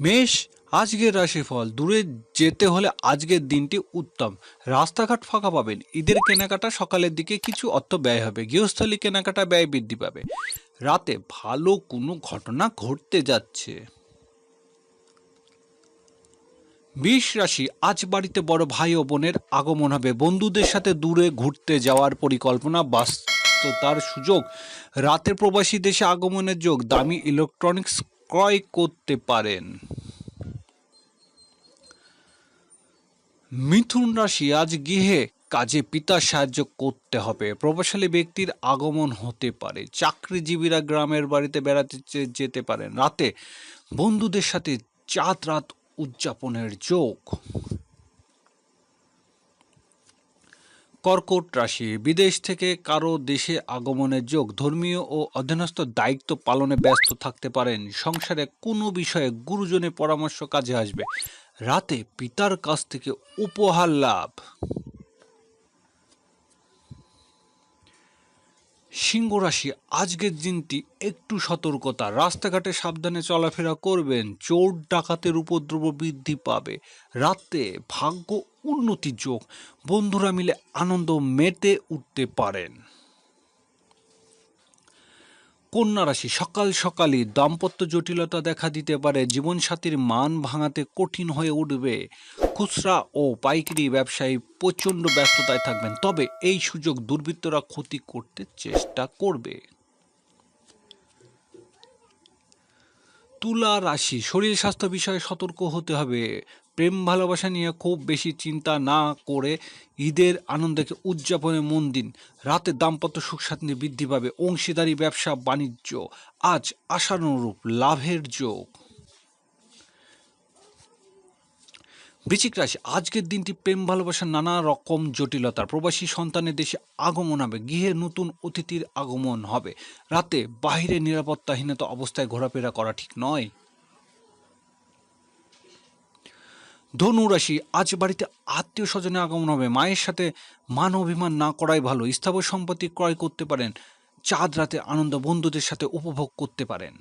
মেষ, আজকের রাশিফল। দূরে যেতে হলে আজকের দিনটি উত্তম। রাস্তাঘাট ফাঁকা পাবেন। ঈদের কেনাকাটা সকালের দিকে কিছু অর্থ ব্যয় হবে। গৃহস্থলী কেনাকাটা ব্যয় বৃদ্ধি পাবে। রাতে ভালো কোনো ঘটনা ঘটতে যাচ্ছে। বিষ রাশি, আজ বাড়িতে বড় ভাই ও বোনের আগমন হবে। বন্ধুদের সাথে দূরে ঘুরতে যাওয়ার পরিকল্পনা, বাস্তবতার সুযোগ। রাতে প্রবাসী দেশে আগমনের যোগ। দামি ইলেকট্রনিক্স ক্রয় করতে পারেন। মিথুন রাশি, আজ গৃহে কাজে পিতা সাহায্য করতে হবে। প্রভাবশালী ব্যক্তির আগমন হতে পারে। চাকরিজীবীরা গ্রামের বাড়িতে বেড়াতে যেতে পারেন। রাতে বন্ধুদের সাথে চাঁদ রাত উদযাপনের যোগ। কর্কট রাশি, বিদেশ থেকে কারও দেশে আগমনের যোগ ধর্মীয় ও অধীনস্থ দায়িত্ব পালনে ব্যস্ত থাকতে পারেন। সংসারে কোনো বিষয়ে গুরুজনের পরামর্শ কাজে আসবে। রাতে পিতার কাছ থেকে উপহার লাভ। সিংহ রাশি, আজকের দিনটি একটু সতর্কতা। রাস্তাঘাটে সাবধানে চলাফেরা করবেন, চোর ডাকাতের উপদ্রব বৃদ্ধি পাবে। রাতে ভাগ্য উন্নতির যোগ। বন্ধুরা মিলে আনন্দ মেতে উঠতে পারেন। কন্যা রাশি, সকাল সকালই দাম্পত্য জটিলতা দেখা দিতে পারে, জীবনসাথীর মান ভাঙাতে কঠিন হয়ে উঠবে। খুচরা ও পাইকারি ব্যবসায়ী প্রচণ্ড ব্যস্ততায় থাকবেন, তবে এই সুযোগ দুর্বৃত্তরা ক্ষতি করতে চেষ্টা করবে। তুলা রাশি, শরীর স্বাস্থ্য বিষয়ে সতর্ক হতে হবে। প্রেম ভালোবাসা নিয়ে খুব বেশি চিন্তা না করে ঈদের আনন্দকে উদযাপনে মন দিন। রাতে দাম্পত্য সুখ শান্তি বৃদ্ধি পাবে। অংশীদারি, ব্যবসা, বাণিজ্য। আজ আশানুরূপ লাভের যোগ। বৃশ্চিক রাশি, আজকের দিনটি প্রেম ভালোবাসার নানা রকম জটিলতার। প্রবাসী সন্তানের দেশে আগমন হবে। গৃহে নতুন অতিথির আগমন হবে। রাতে বাইরে নিরাপত্তাহীনতা অবস্থায় ঘোরাফেরা করা ঠিক নয়। ধনু রাশি আজ বাড়িতে আত্মীয় স্বজনের আগমন হবে। মায়ের সাথে মান অভিমান না করাই ভালো। স্থাবর সম্পত্তি ক্রয় করতে পারেন। চাঁদ রাতে আনন্দ বন্ধুদের সাথে উপভোগ করতে পারেন।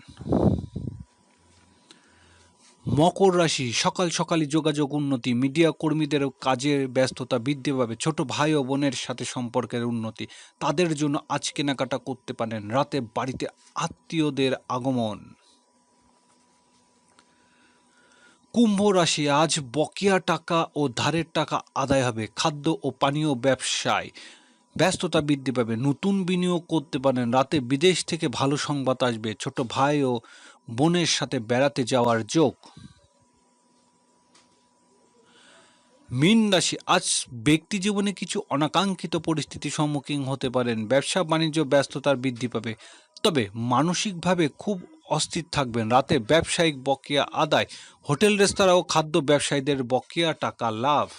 মকর রাশি, সকাল সকালই যোগাযোগ উন্নতি। মিডিয়া কর্মীদেরও কাজের ব্যস্ততা বৃদ্ধি পাবে। ছোট ভাই ও বোনের সাথে সম্পর্কের উন্নতি। তাদের জন্য আজ কেনাকাটা করতে পারেন। রাতে বাড়িতে আত্মীয়দের আগমন। কুম্ভ রাশি আজ বকেয়া টাকা ও ধারের টাকা আদায় হবে। খাদ্য ও পানীয় ব্যবসায় ব্যস্ততা বৃদ্ধি পাবে। নতুন বিনিয়োগ করতে পারেন। রাতে বিদেশ থেকে ভালো সংবাদ আসবে। ছোট ভাই ও বোনের সাথে বেড়াতে যাওয়ার যোগ। মীন রাশি আজ ব্যক্তি জীবনে কিছু অনাকাঙ্ক্ষিত পরিস্থিতির সম্মুখীন হতে পারেন। ব্যবসা, বাণিজ্য ব্যস্ততার বৃদ্ধি পাবে। তবে মানসিকভাবে খুব অস্থির থাকবেন। রাতে ব্যবসায়িক বকেয়া আদায় হোটেল রেস্তোরাঁ ও খাদ্য ব্যবসায়ীদের বকেয়া টাকা লাভ।